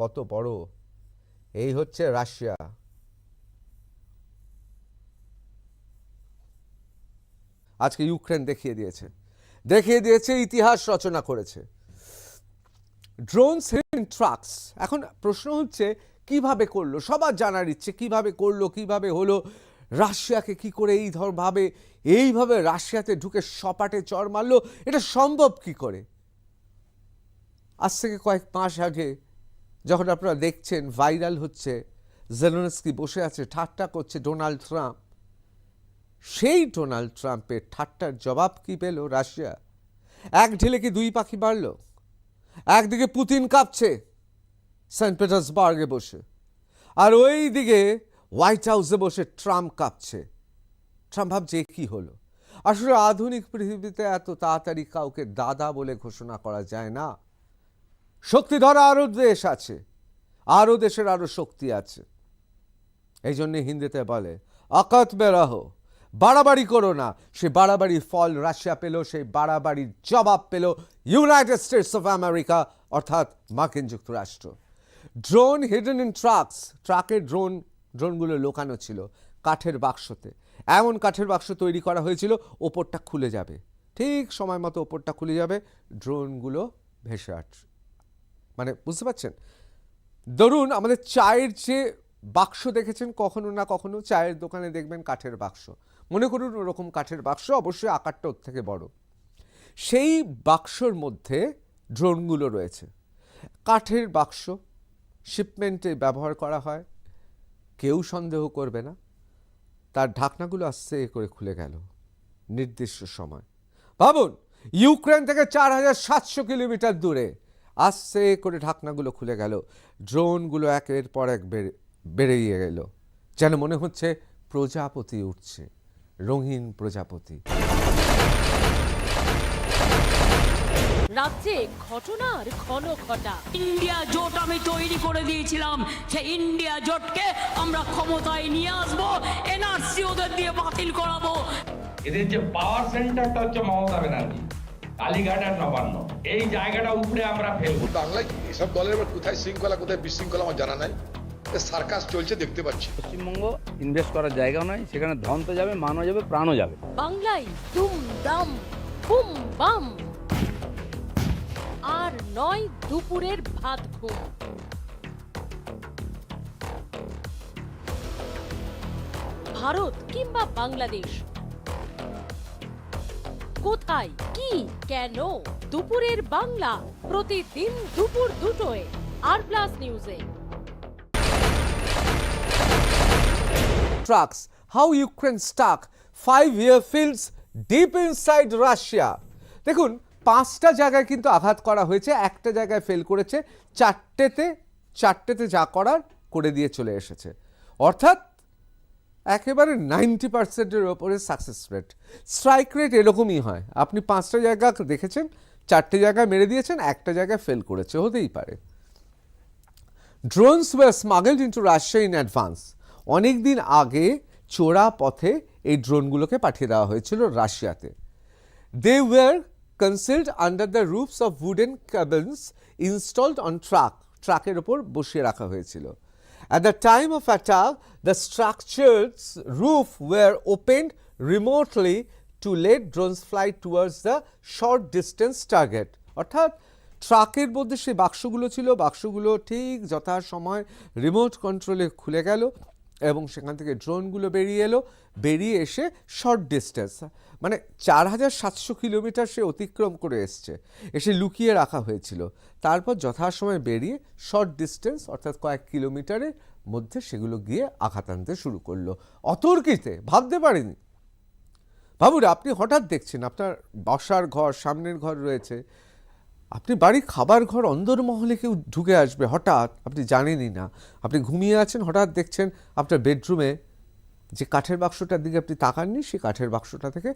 কত বড়? এই হচ্ছে রাশিয়া। আজকে ইউক্রেন দেখিয়ে দিয়েছে। দেখিয়ে দিয়েছে, ইতিহাস রচনা করেছে। ড্রোন সেলিং ট্রাকস এখন প্রশ্ন হচ্ছে, কীভাবে করল? সবার জানার ইচ্ছে, কীভাবে করল, কীভাবে হলো? রাশিয়াকে কি করে এই ধরভাবে এইভাবে রাশিয়াতে ঢুকে সপাটে চর মারলো? এটা সম্ভব কি করে? আজ থেকে কয়েক মাস আগে যখন আপনারা দেখছেন ভাইরাল হচ্ছে, জেলোনস্কি বসে আছে, ঠাট্টা করছে ডোনাল্ড ট্রাম্প, সেই ডোনাল্ড ট্রাম্পের ঠাট্টার জবাব কি পেল রাশিয়া? এক ঢিলে কি দুই পাখি মারল একদিকে পুতিন কাঁপছে সেন্ট পিটার্সবার্গে বসে, আর ওই দিকে হোয়াইট হাউসে বসে ট্রাম্প কাঁপছে। ট্রাম্প ভাবছে কি হলো? আসলে আধুনিক পৃথিবীতে এত তাড়াতাড়ি কাউকে দাদা বলে ঘোষণা করা যায় না। শক্তিধর আরও দেশ আছে, আরও দেশের আরও শক্তি আছে। এই জন্যে হিন্দিতে বলে অকত বেরহ, বাড়াবাড়ি করো না। সে বাড়াবাড়ির ফল রাশিয়া পেল সেই বাড়াবাড়ির জবাব পেল ইউনাইটেড স্টেটস অফ আমেরিকা, অর্থাৎ মার্কিন যুক্তরাষ্ট্র। ড্রোন হিডেন ইন ট্রাকস ট্রাকের ড্রোন, ড্রোনগুলো লোকানো ছিল কাঠের বাক্সতে। এমন কাঠের বাক্স তৈরি করা হয়েছিল, ওপরটা খুলে যাবে। ঠিক সময় মতো ওপরটা খুলে যাবে, ড্রোনগুলো ভেসে আস মানে বুঝতে পারছেন? ধরুন আমাদের চায়ের যে বাক্স দেখেছেন, কখনো না কখনো চায়ের দোকানে দেখবেন কাঠের বাক্স। মনে করুন ওরকম কাঠের বাক্স, অবশ্যই আকারটা ওর থেকে বড়। সেই বাক্সর মধ্যে ড্রোনগুলো রয়েছে। কাঠের বাক্স শিপমেন্টে ব্যবহার করা হয়। কেউ সন্দেহ করবে না। তার ঢাকনাগুলো আস্তে করে খুলে গেল। নির্দিষ্ট সময়। ভাবুন, ইউক্রেন থেকে চার হাজার সাতশো কিলোমিটার দূরে আস্তে করে ঢাকনাগুলো খুলে গেল। ড্রোনগুলো একের পর এক বেড়ে গেল। যেন মনে হচ্ছে প্রজাপতি উঠছে রঙিন প্রজাপতি। রাজ্যে ঘটনার ঘন ঘটা। ইন্ডিয়া জোট আমি তৈরি করে দিয়েছিলাম। সেই ইন্ডিয়া জোটকে আমরা ক্ষমতায় নিয়ে আসব এনআরসি ওদের দিয়ে বাতিল করাবো। এদের যে পাওয়ার সেন্টারটা হচ্ছে মমতা ব্যানার্জি। কালীঘাট আর নবান্ন। এই জায়গাটা উপরে আমরা ফেলব। বাংলায় এসব দলের কোথায় শৃঙ্খলা কোথায় বিশৃঙ্খলা আমার জানা নাই। সার্কাস চলছে দেখতে পাচ্ছি। পশ্চিমবঙ্গ ইনভেস্ট করার জায়গাও নয় সেখানে ধন তো যাবে মানও যাবে প্রাণও যাবে। বাংলায় দুম দাম বুম বাম আর নয় দুপুরের ভাত ঘুম। ভারত কিংবা বাংলাদেশ কোথায় কি কেন? দুপুরের বাংলা প্রতিদিন দুপুর দুটোয় আর প্লাস নিউজে trucks, how Ukraine stuck five year fields deep inside Russia. দেখুন পাঁচটা জায়গায় কিন্তু আঘাত করা হয়েছে একটা জায়গায় ফেল করেছে চারটেতে চারটেতে যা করার করে দিয়ে চলে এসেছে। অর্থাৎ একেবারে নাইনটি পার্সেন্টের ওপরে সাকসেস রেট স্ট্রাইক রেট এরকমই হয়। আপনি পাঁচটা জায়গা দেখেছেন, চারটে জায়গায় মেরে দিয়েছেন, একটা জায়গায় ফেল করেছে, হতেই পারে। Drones were smuggled into Russia in advance অনেক দিন আগে চোরা পথে এই ড্রোনগুলোকে পাঠিয়ে দেওয়া হয়েছিল রাশিয়াতে। They were concealed under the roofs of wooden cabins installed on truck ট্রাকের ওপর বসিয়ে রাখা হয়েছিল। At the time of attack, the structure's roof were opened remotely to let drones fly towards the short distance target. অর্থাৎ ট্রাকের মধ্যে সেই বাক্সগুলো ছিল বাক্সগুলো ঠিক যথাসময় রিমোট কন্ট্রোলে খুলে গেল এবং সেখান থেকে ড্রোনগুলো বেরিয়ে এলো, বেরিয়ে এসে শর্ট ডিস্টেন্স মানে চার হাজার সাতশো কিলোমিটার সে অতিক্রম করে এসছে। এসে লুকিয়ে রাখা হয়েছিল। তারপর যথাসময়ে বেরিয়ে শর্ট ডিস্টেন্স অর্থাৎ কয়েক কিলোমিটারের মধ্যে সেগুলো গিয়ে আঘাত আনতে শুরু করল। অতর্কিতে, ভাবতে পারেনি। ভাবুন আপনি হঠাৎ দেখছেন, আপনার বসার ঘর, সামনের ঘর রয়েছে। আপনি বাড়ির খাবার ঘর, অন্দরমহলে কেউ ঢুকে আসবে, হঠাৎ। আপনি জানেনই না। আপনি ঘুমিয়ে আছেন, হঠাৎ দেখছেন আপনার বেডরুমে যে কাঠের বাক্সটার দিকে আপনি তাকাননি, সেই কাঠের বাক্সটা থেকে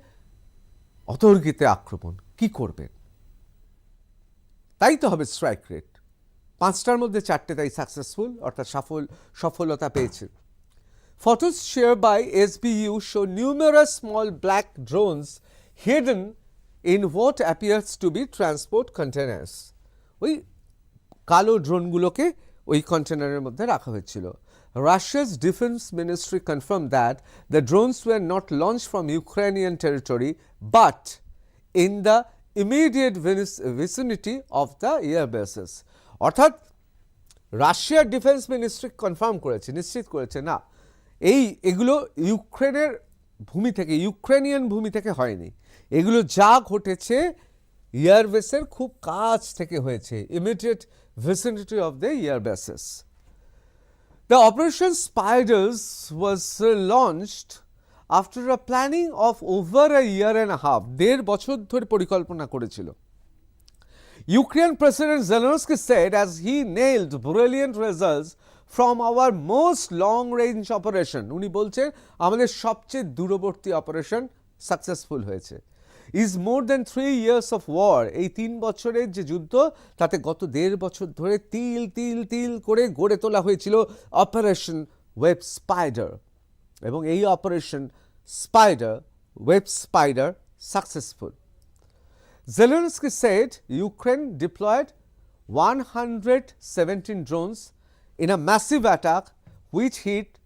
অতর্কিতে আক্রমণ। কি করবেন? তাই তো হবে স্ট্রাইক রেট পাঁচটার মধ্যে চারটে তাই সাকসেসফুল অর্থাৎ সফল, সফলতা পেয়েছে। Photos shared by SBU show numerous small black drones hidden in what appears to be transport containers. ওই কালো ড্রোনগুলোকে ওই কন্টেনারের মধ্যে রাখা হয়েছিল। Defence ministry confirm that the drones were not launch from Ukrainian territory but in the immediate vicinity of the air bases অর্থাৎ রাশিয়ার defence ministry confirm করেছে, নিশ্চিত করেছে না। এই, এগুলো ইউক্রেনের ভূমি থেকে, ইউক্রেনিয়ান ভূমি থেকে হয়নি। এগুলো যা ঘটেছে এয়ারবেসের খুব কাছ থেকে হয়েছে immediate vicinity of the airbases the operation spiders was launched after a planning of over a year and half দেড় বছর ধরে পরিকল্পনা করেছিল। Ukraine president Zelensky said as he nailed brilliant results from our most long range operation. উনি বলছেন, আমাদের সবচেয়ে দূরবর্তী অপারেশন সাকসেসফুল হয়েছে। Is more than three years of war এই তিন বছরের যে যুদ্ধ, তাতে গত দেড় বছর ধরে তিল তিল তিল করে গড়ে তোলা হয়েছিল অপারেশন ওয়েব স্পাইডার এবং এই operation spider web spider successful Zelensky said Ukraine deployed 117 drones in a massive attack which hit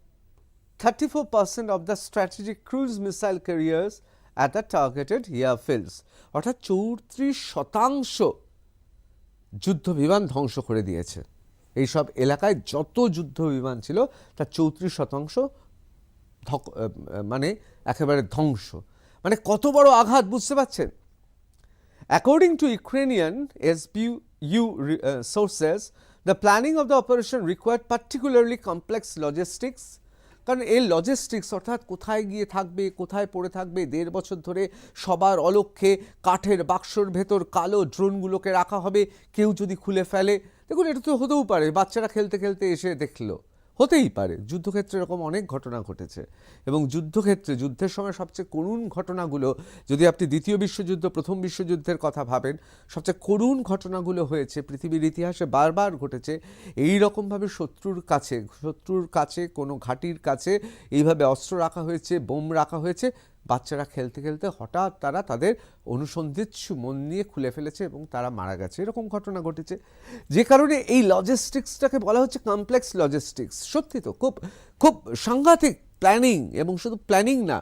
34% of the strategic cruise missile carriers at the targeted airfields অর্থাৎ চৌত্রিশ শতাংশ যুদ্ধ বিমান ধ্বংস করে দিয়েছে এইসব এলাকায় যত যুদ্ধ বিমান ছিল তার চৌত্রিশ শতাংশ মানে একেবারে ধ্বংস মানে কত বড় আঘাত বুঝতে পারছেন According to Ukrainian SBU re- uh, sources, the planning of the operation required particularly complex logistics. কারণ এই লজিস্টিক্স অর্থাৎ কোথায় গিয়ে থাকবে, কোথায় পড়ে থাকবে, দেড় বছর ধরে সবার অলক্ষ্যে কাঠের বাক্সর ভেতর কালো ড্রোনগুলোকে রাখা হবে, কেউ যদি খুলে ফেলে দেখুন, এটা তো হতেও পারে, বাচ্চারা খেলতে খেলতে এসে দেখল হতেই পারে। যুদ্ধক্ষেত্রে এরকম অনেক ঘটনা ঘটেছে এবং যুদ্ধক্ষেত্রে যুদ্ধের সময় সবচেয়ে করুণ ঘটনাগুলো, যদি আপনি দ্বিতীয় বিশ্বযুদ্ধ, প্রথম বিশ্বযুদ্ধের কথা ভাবেন, সবচেয়ে করুণ ঘটনাগুলো হয়েছে, পৃথিবীর ইতিহাসে বারবার ঘটেছে, এই রকমভাবে শত্রুর কাছে শত্রুর কাছে, কোনো ঘাঁটির কাছে এইভাবে অস্ত্র রাখা হয়েছে, বোম রাখা হয়েছে বাচ্চারা খেলতে খেলতে হঠাৎ তারা তাদের অনুসন্ধিৎসু মন নিয়ে খুলে ফেলেছে এবং তারা মারা গেছে। এরকম ঘটনা ঘটেছে। যে কারণে এই লজিস্টিক্সটাকে বলা হচ্ছে কমপ্লেক্স লজিস্টিক্স সত্যি তো, খুব খুব সাংঘাতিক প্ল্যানিং এবং শুধু প্ল্যানিং না,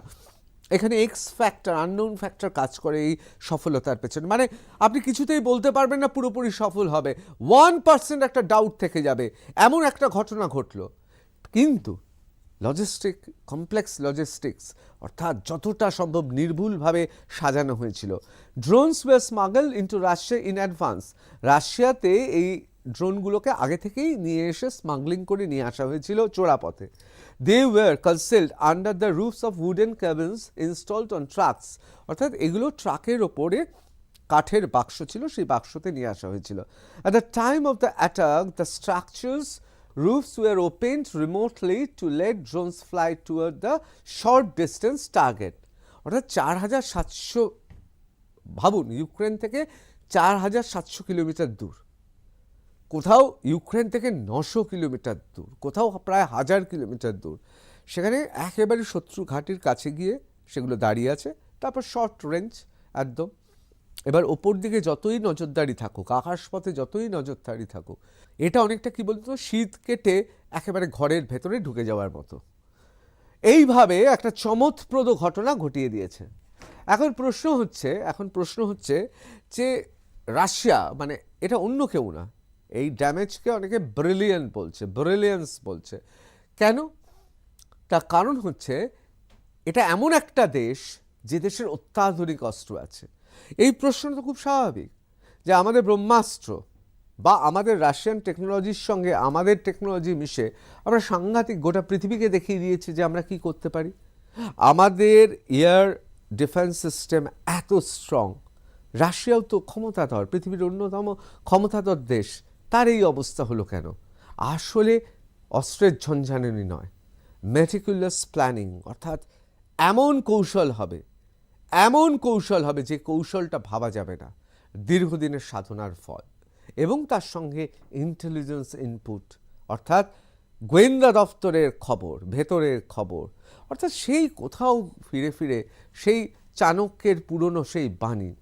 এখানে এক্স ফ্যাক্টর আননোন ফ্যাক্টর কাজ করে এই সফলতার পেছনে। মানে আপনি কিছুতেই বলতে পারবেন না, পুরোপুরি সফল হবে। ওয়ান পার্সেন্ট একটা ডাউট থেকে যাবে। এমন একটা ঘটনা ঘটলো। কিন্তু লজিস্টিক কমপ্লেক্স লজিস্টিক্স অর্থাৎ যতটা সম্ভব নির্ভুলভাবে সাজানো হয়েছিল। Drones were smuggle into Russia in advance রাশিয়াতে এই ড্রোনগুলোকে আগে থেকেই নিয়ে এসে স্মাগলিং করে নিয়ে আসা হয়েছিল চোরাপথে। They were concealed under the roofs of wooden cabins installed on trucks অর্থাৎ এগুলো ট্রাকের ওপরে কাঠের বাক্স ছিল, সেই বাক্সতে নিয়ে আসা হয়েছিল। At the time of the attack the structures roofs were opened remotely to let drones fly toward the short distance target. অর্থাৎ চার হাজার সাতশো, ভাবুন, ইউক্রেন থেকে চার হাজার সাতশো কিলোমিটার দূর। কোথাও ইউক্রেন থেকে নশো কিলোমিটার দূর, কোথাও প্রায় হাজার কিলোমিটার দূর। সেখানে একেবারে শত্রু ঘাটির কাছে গিয়ে সেগুলো দাঁড়িয়ে আছে, তারপর শর্ট রেঞ্জ একদম। এবার ওপর দিকে যতই নজরদারি থাকুক, আকাশপথে যতই নজরদারি থাকুক, এটা অনেকটা কি বলতো, শীত কেটে একেবারে ঘরের ভেতরে ঢুকে যাওয়ার মতো। এইভাবে একটা চমৎপ্রদ ঘটনা ঘটিয়ে দিয়েছে। এখন প্রশ্ন হচ্ছে, এখন প্রশ্ন হচ্ছে যে রাশিয়া মানে এটা অন্য কেউ না, এই ড্যামেজকে অনেকে ব্রিলিয়েন্ট বলছে ব্রিলিয়েন্স বলছে। কেন? তার কারণ হচ্ছে, এটা এমন একটা দেশ যে দেশের অত্যাধুনিক অস্ত্র আছে। এই প্রশ্নটা খুব স্বাভাবিক যে আমাদের ব্রহ্মাস্ত্র বা আমাদের রাশিয়ান টেকনোলজির সঙ্গে আমাদের টেকনোলজি মিশে আমরা সাংঘাতিক গোটা পৃথিবীকে দেখিয়ে দিয়েছি যে আমরা কি করতে পারি। আমাদের এয়ার ডিফেন্স সিস্টেম এত স্ট্রং রাশিয়াও তো ক্ষমতাধর, পৃথিবীর অন্যতম ক্ষমতাধর দেশ। তার এই অবস্থা হলো কেন? আসলে অস্ত্রের ঝঞ্ঝানি নয়। মেটিকুলাস প্ল্যানিং অর্থাৎ এমন কৌশল হবে এমন কৌশল হবে যে কৌশলটা ভাবা যাবে না। দীর্ঘদিনের সাধনার ফল এবং তার সঙ্গে ইন্টেলিজেন্স ইনপুট অর্থাৎ গোয়েন্দা দপ্তরের খবর, ভেতরের খবর, অর্থাৎ সেই কোথাও ফিরে ফিরে সেই চাণক্যের পুরনো সেই বাণী।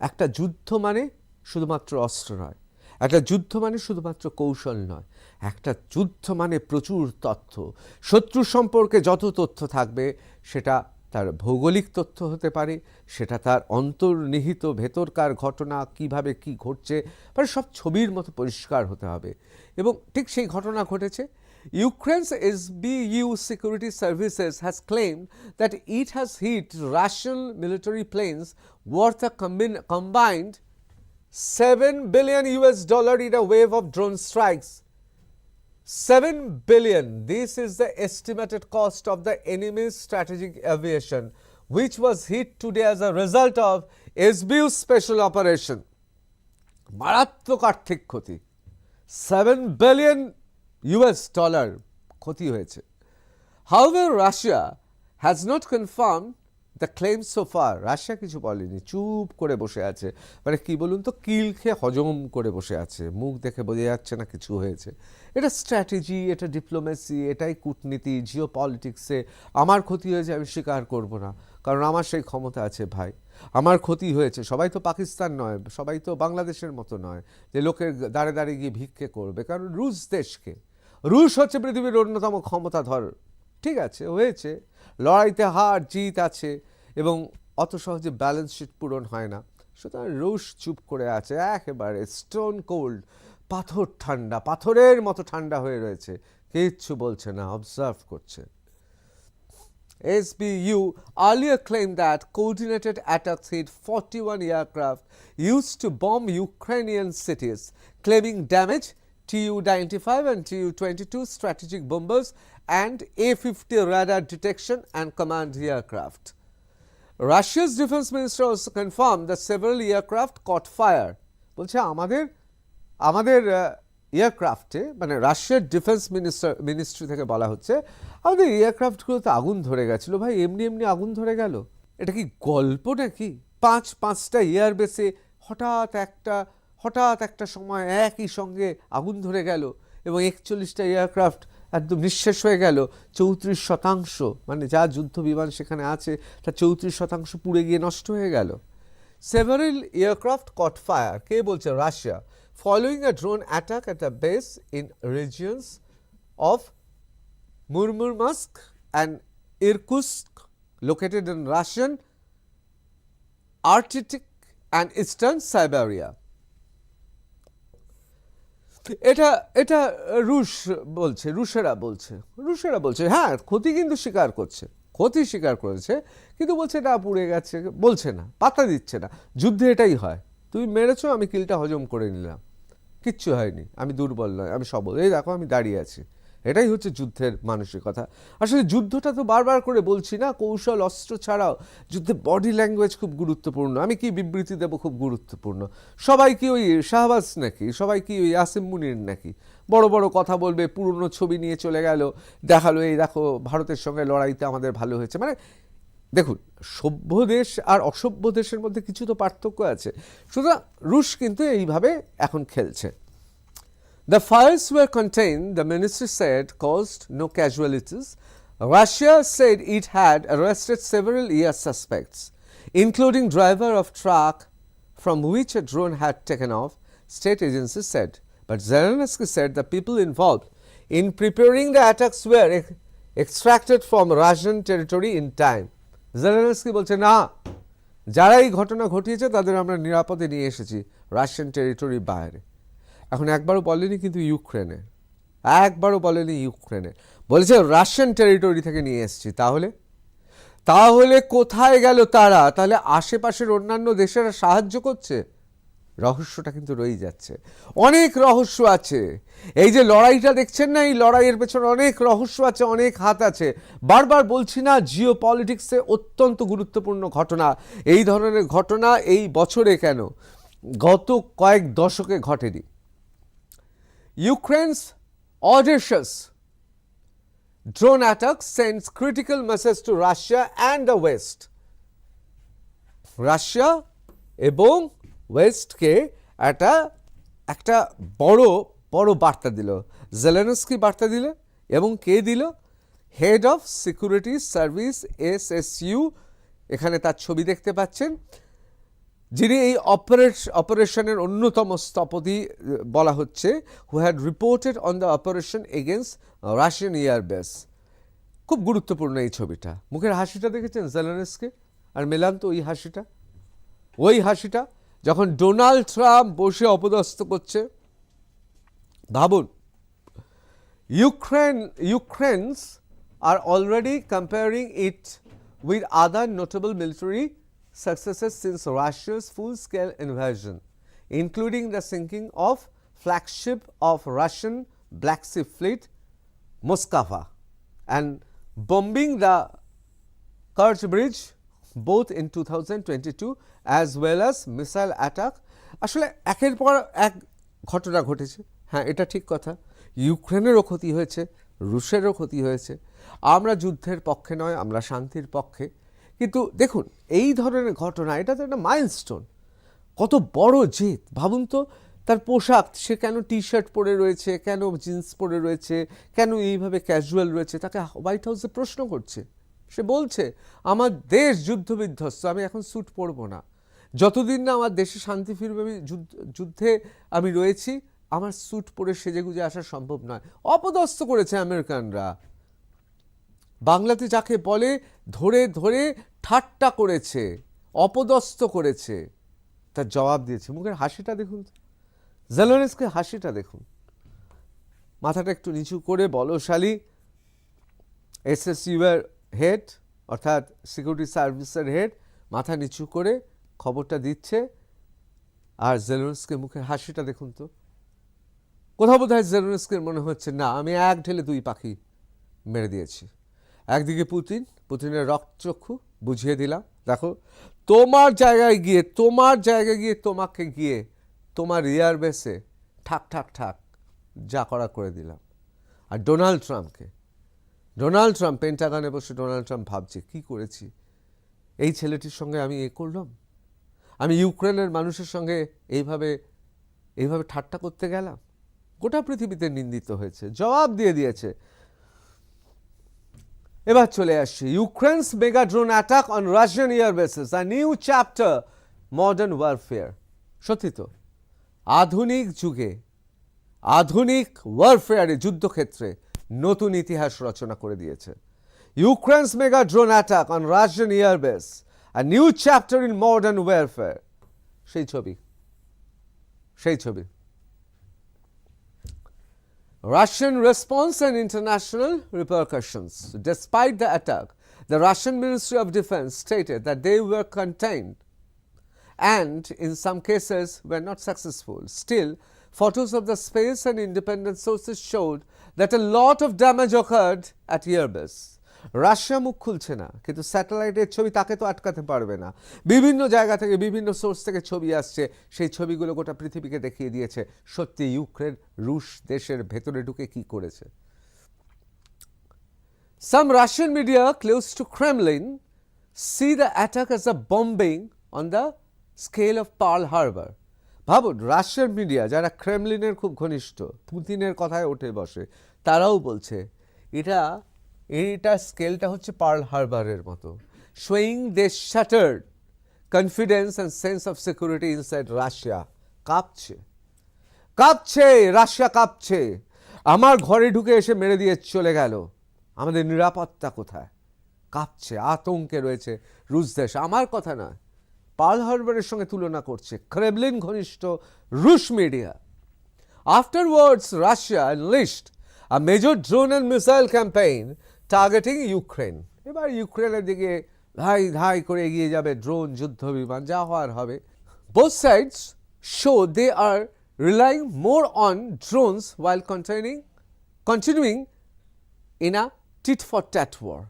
একটা যুদ্ধ মানে শুধুমাত্র অস্ত্র নয়, একটা যুদ্ধ মানে শুধুমাত্র কৌশল নয়, একটা যুদ্ধ মানে প্রচুর তথ্য। শত্রু সম্পর্কে যত তথ্য থাকবে, সেটা তার ভৌগোলিক তথ্য হতে পারে, সেটা তার অন্তর্নিহিত ভেতরকার ঘটনা, কীভাবে কি ঘটছে মানে সব ছবির মতো পরিষ্কার হতে হবে। এবং ঠিক সেই ঘটনা ঘটেছে। Ukraine's S U security services has claim that it has hit Russian military planes worth combined seven billion US dollar in a wave of drone strikes 7 billion. This is the estimated cost of the enemy's strategic aviation, which was hit today as a result of SBU special operation. মারাত্মক আর্থিক ক্ষতি seven billion US dollar ক্ষতি হয়েছে however Russia has not confirm the claim so far Russia কিছু বলেনি, চুপ করে বসে আছে। মানে কি বলুন তো, কিল খেয়ে হজম করে বসে আছে। মুখ দেখে বোঝা যাচ্ছে না কিছু হয়েছে। এটা স্ট্র্যাটেজি এটা ডিপ্লোমেসি এটাই কূটনীতি জিও পলিটিক্সে আমার ক্ষতি হয়েছে, আমি স্বীকার করব না। কারণ আমার সেই ক্ষমতা আছে ভাই। আমার ক্ষতি হয়েছে। সবাই তো পাকিস্তান নয়, সবাই তো বাংলাদেশের মতো নয় যে লোকের দাঁড়ে দাঁড়িয়ে গিয়ে ভিক্ষে করবে। কারণ রুশ দেশকে। রুশ হচ্ছে পৃথিবীর অন্যতম ক্ষমতাধর। ঠিক আছে, হয়েছে। লড়াইতে হার, জিত আছে। এবং অত সহজে ব্যালেন্স শিট পূরণ হয় না সুতরাং রুশ চুপ করে আছে একেবারে স্টোন কোল্ড পাথর ঠান্ডা পাথরের মতো ঠান্ডা হয়ে রয়েছে কিচ্ছু বলছে না অবজার্ভ করছে SBU earlier claimed that coordinated attacks hit 41 aircraft used to bomb Ukrainian cities, claiming damage Tu 95 and Tu 22 strategic bombers and A 50 radar detection and command aircraft. Russia's defence minister also confirmed that several aircraft caught fire. বলছে, আমাদের আমাদের এয়ারক্রাফটে মানে রাশিয়ার defence minister ministry থেকে বলা হচ্ছে, আমাদের এয়ারক্রাফটগুলোতে আগুন ধরে গেছিল। ভাই, এমনি এমনি আগুন ধরে গেল। এটা কি গল্প নাকি? পাঁচ, পাঁচটা এয়ারবেসে হঠাৎ একটা হঠাৎ একটা সময় একই সঙ্গে আগুন ধরে গেল এবং একচল্লিশটা এয়ারক্রাফট একদম নিঃশেষ হয়ে গেল। চৌত্রিশ শতাংশ মানে যা যুদ্ধ বিমান সেখানে আছে তা চৌত্রিশ শতাংশ পুড়ে গিয়ে নষ্ট হয়ে গেল। সেভারেল এয়ারক্রাফট কট ফায়ার কে বলছে? Russia. Following a drone attack at a base in regions of Murmansk and Irkutsk located in Russian Arctic and Eastern Siberia এটা এটা রুশ বলছে, রুশেরা বলছে রুশেরা বলছে হ্যাঁ ক্ষতি কিন্তু স্বীকার করছে, ক্ষতি স্বীকার করেছে, কিন্তু বলছে এটা পুড়ে গেছে, বলছে না পাতা দিচ্ছে না, যুদ্ধে এটাই হয়। তুমি মেরেছো, আমি কিলটা হজম করে নিলাম, কিচ্ছু হয়নি, আমি দুর্বল নয়, আমি সবল, এই দেখো, আমি দাঁড়িয়ে আছি। এটাই হচ্ছে যুদ্ধের মানসিকতা। আসলে যুদ্ধটা তো বারবার করে বলছি না, কৌশল, অস্ত্র ছাড়াও যুদ্ধে বডি ল্যাঙ্গুয়েজ খুব গুরুত্বপূর্ণ। আমি কি বিবৃতি দেবো খুব গুরুত্বপূর্ণ। সবাই কি ওই শাহবাজ নাকি? সবাই কি ওই আসিম মুনির নাকি? বড় বড় কথা বলবে, পুরনো ছবি নিয়ে চলে গেল, দেখাল, এই দেখো, ভারতের সঙ্গে লড়াইতে আমাদের ভালো হয়েছে। মানে দেখুন, সভ্য দেশ আর অসভ্য দেশের মধ্যে কিছু তো পার্থক্য আছে। সুতরাং রুশ কিন্তু এইভাবে এখন খেলছে। The fires were contained, the ministry said, caused no casualties. Russia said it had arrested several IS suspects, including driver of truck from which a drone had taken off, state agencies said. But Zelensky said the people involved in preparing the attacks were ex- extracted from Russian territory in time. Zelensky বলছে না যারা এই ঘটনা ঘটিয়েছে তাদের আমরা নিরাপদে নিয়ে এসেছি রাশিয়ান টেরিটরির বাইরে এখন একবারও বলেনি কিন্তু ইউক্রেনে। একবারও বলেনি ইউক্রেনে। বলেছে রাশিয়ান টেরিটরি থেকে নিয়ে এসেছি, তাহলে? তাহলে কোথায় গেল তারা? তাহলে আশেপাশের অন্যান্য দেশেরা সাহায্য করছে? রহস্যটা কিন্তু রয়েই যাচ্ছে। অনেক রহস্য আছে। এই যে লড়াইটা দেখছেন না, এই লড়াইয়ের পেছনে অনেক রহস্য আছে, অনেক হাত আছে। বারবার বলছি না জিও পলিটিক্সে অত্যন্ত গুরুত্বপূর্ণ ঘটনা। এই ধরনের ঘটনা এই বছরে কেন? গত কয়েক দশকে ঘটেনি। Ukraine's audacious drone attack sends critical message to Russia and the West. Russia এবং ওয়েস্টকে একটা একটা বড় বড় বার্তা দিল। জেলেনস্কি বার্তা দিল এবং কে দিল? Head of security service S S U এখানে তার ছবি দেখতে পাচ্ছেন। যিনি এই অপারেশনের অন্যতম স্থপতি বলা হচ্ছে who had reported on the operation against Russian airbase খুব গুরুত্বপূর্ণ এই ছবিটা। মুখের হাসিটা দেখেছেন জেলেনস্কে আর মেলান তো ওই হাসিটা? ওই হাসিটা যখন ডোনাল্ড ট্রাম্প বসে অপদস্থ করছে। ভাবুন, Ukraine Ukrainians R already comparing it with other notable military successes since Russia's full-scale invasion, including the sinking of flagship of Russian Black Sea Fleet, Moskva, and bombing the Kerch Bridge both in 2022 as well as missile attack আসলে একের পর এক ঘটনা ঘটেছে হ্যাঁ এটা ঠিক কথা ইউক্রেনেরও ক্ষতি হয়েছে রুশেরও ক্ষতি হয়েছে আমরা যুদ্ধের পক্ষে নয় আমরা শান্তির পক্ষে কিন্তু দেখুন, এই ধরনের ঘটনা, এটা তো একটা মাইলস্টোন কত বড় জেদ ভাবুন তো, তার পোশাক, সে কেন টি শার্ট পরে রয়েছে, কেন জিন্স পরে রয়েছে, কেন এইভাবে ক্যাজুয়াল রয়েছে, তাকে হোয়াইট হাউসে প্রশ্ন করছে। সে বলছে, আমার দেশ যুদ্ধ বিধ্বস্ত আমি এখন স্যুট পরবো না। যতদিন না আমার দেশে শান্তি ফিরবে, আমি যুদ্ধে আমি রয়েছি, আমার স্যুট পরে সেজেগুজে আসা সম্ভব নয়। অপদস্থ করেছে আমেরিকানরা। বাংলাতে যাকে বলে, ধরে ধরে ঠাট্টা করেছে, অপদস্থ করেছে। তার জবাব দিয়েছে, মুখের হাসিটা দেখুন। জেলোনেসকে হাসিটা দেখুন। মাথাটা একটু নিচু করে বলশালী এসএসইউয়ের হেড, অর্থাৎ সিকিউরিটি সার্ভিসের হেড, মাথা নিচু করে খবরটা দিচ্ছে। আর জেলোনস্কের মুখের হাসিটা দেখুন তো। কোথাও বোধ হয় মনে হচ্ছে, না, আমি এক ঢেলে দুই পাখি মেরে দিয়েছি। একদিকে পুতিন, পুতিনের রক্তচক্ষু, বুঝিয়ে দিলাম, দেখো, তোমার জায়গায় গিয়ে, তোমার জায়গায় গিয়ে তোমাকে গিয়ে, তোমার এয়ার বেসে ঠাক ঠাক ঠাক, যা করা করে দিলাম। আর ডোনাল্ড ট্রাম্পকে, ডোনাল্ড ট্রাম্প, পেন্টাগানে বসে ডোনাল্ড ট্রাম্প ভাবছে, কি করেছি? এই ছেলেটির সঙ্গে আমি এ করলাম? আমি ইউক্রেনের মানুষের সঙ্গে এইভাবে এইভাবে ঠাট্টা করতে গেলাম? গোটা পৃথিবীতে নিন্দিত হয়েছে, জবাব দিয়ে দিয়েছে এবার চলে আসছি Ukraine's mega drone attack on Russian airbases a new chapter modern warfare সত্যি তো, আধুনিক যুগে, আধুনিক ওয়ারফেয়ারে যুদ্ধক্ষেত্রে নতুন ইতিহাস রচনা করে দিয়েছে। Ukraine's mega drone attack on Russian airbase a new chapter in modern warfare সেই ছবি সেই ছবি। Russian response and international repercussions. Despite the attack, the Russian Ministry of Defense stated that they were contained and, in some cases, were not successful. Still, photos of the space and independent sources showed that a lot of damage occurred at Airbus. Russia মুখ খুলছে না, কিন্তু স্যাটেলাইটের ছবি তাকে তো আটকাতে পারবে না। বিভিন্ন জায়গা থেকে, বিভিন্ন সোর্স থেকে ছবি আসছে, সেই ছবিগুলো গোটা পৃথিবীকে দেখিয়ে দিয়েছে। সত্যি ইউক্রেন, রুশ দেশের ভেতরে ঢুকে কি করেছে? Some Russian media close to Kremlin see the attack as a bombing on the scale of Pearl Harbor. ভাবুন রাশিয়ার মিডিয়া যারা ক্রেমলিনের খুব ঘনিষ্ঠ পুতিনের কথায় ওঠে বসে, তারাও বলছে, এটা এইটা স্কেলটা হচ্ছে পার্ল হারবারের মতো। Showing they shattered confidence and sense of security inside Russia কাঁপছে। কাঁপছে রাশিয়া কাঁপছে। আমার ঘরে ঢুকে এসে মেরে দিয়ে চলে গেল। আমাদের নিরাপত্তা কোথায়? কাঁপছে আতঙ্কে রয়েছে রুশ দেশ। আমার কথা না পার্ল হারবারের সঙ্গে তুলনা করছে ক্রেমলিন ঘনিষ্ঠ রুশ media. Afterwards, Russia list a major drone and missile campaign targeting Ukraine এবার ইউক্রেনের দিকে ধাই ধাই করে এগিয়ে যাবে ড্রোন যুদ্ধ বিমান, যা হওয়ার হবে। Both sides show they are relying more on drones while containing, continuing in a tit for tat war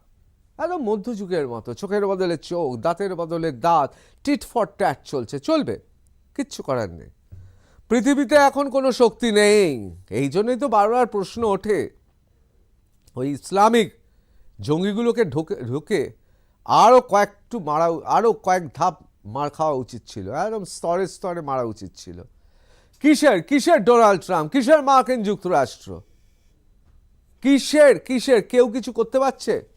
একদম মধ্যযুগের মতো, চোখের বদলে চোখ, দাঁতের বদলে দাঁত টিট ফর ট্যাট চলছে, চলবে, কিচ্ছু করার নেই। পৃথিবীতে এখন কোনো শক্তি নেই, এই জন্যই তো বারবার প্রশ্ন ওঠে। ওই ইসলামিক জঙ্গিগুলোকে ঢোকে, ঢুকে আরও কয়েকটু মারা আরও কয়েক ধাপ মার খাওয়া উচিত ছিল, একদম স্তরে স্তরে মারা উচিত ছিল। কিসের কিসের ডোনাল্ড ট্রাম্প? কিসের মার্কিন যুক্তরাষ্ট্র? কিসের কিসের? কেউ কিছু করতে পারছে?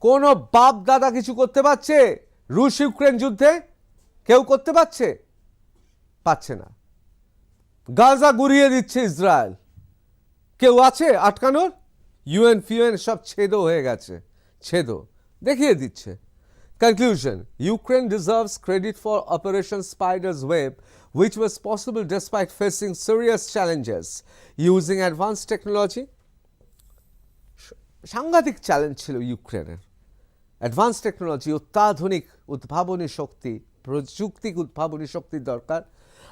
কোনো বাপ দাদা কিছু করতে পারছে? রুশ ইউক্রেন যুদ্ধে কেউ করতে পারছে? পাচ্ছে না। গাজা গুড়িয়ে দিচ্ছে ইসরায়েল। কেউ আছে আটকানোর? ইউএন ফিউএন সব ছেদও হয়ে গেছে। ছেদ দেখিয়ে দিচ্ছে। Conclusion Ukraine deserves credit for operation spiders web which was possible despite facing serious challenges using advance technology সাংঘাতিক চ্যালেঞ্জ ছিল ইউক্রেনের অ্যাডভান্স টেকনোলজি অত্যাধুনিক উদ্ভাবনী শক্তি, প্রযুক্তিক উদ্ভাবনী শক্তির দরকার।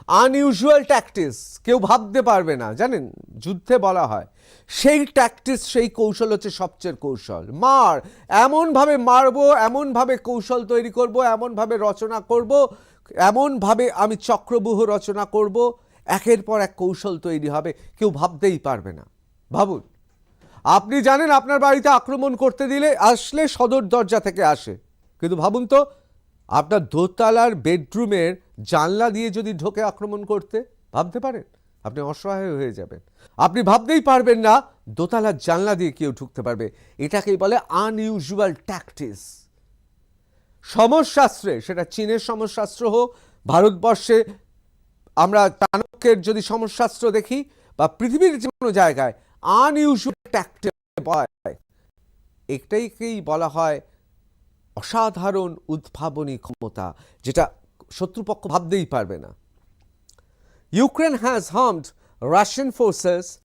আনইউজুয়াল ট্যাকটিস, কেউ ভাবতে পারবে না, জানেন? যুদ্ধে বলা হয়। সেই ট্যাকটিস, সেই কৌশল হচ্ছে সবচেয়ে কৌশল। মার, এমনভাবে মারবো, এমনভাবে কৌশল তৈরি করব, এমনভাবে রচনা করব, এমনভাবে আমি চক্রব্যূহ রচনা করব। একের পর এক কৌশল তৈরি হবে, কেউ ভাবতেই পারবে না। ভাবুন। আপনি জানেন আপনার বাড়িতে আক্রমণ করতে দিলে, আসলে সদর দরজা থেকে আসে। কিন্তু ভাবুন তো আপনার দোতলার বেডরুমের জানলা দিয়ে যদি ঢোকে আক্রমণ করতে, ভাবতে পারেন? আপনি অসহায় হয়ে যাবেন। আপনি ভাবতেই পারবেন না, দোতলার জানলা দিয়ে কেউ ঢুকতে পারবে। এটাকেই বলে আনইউজুয়াল ট্যাকটিস সমাজশাস্ত্রে সেটা চীনের সমাজশাস্ত্র হোক, ভারতবর্ষে আমরা চাণক্যের যদি সমাজশাস্ত্র দেখি, বা পৃথিবীর যে কোনো জায়গায় আনইউজুয়াল ট্যাক্টে বলা হয়। একটাইকেই বলা হয় অসাধারণ উদ্ভাবনী ক্ষমতা যেটা শত্রুপক্ষ ভাবতেই পারবে না। Ukraine has harmed Russian forces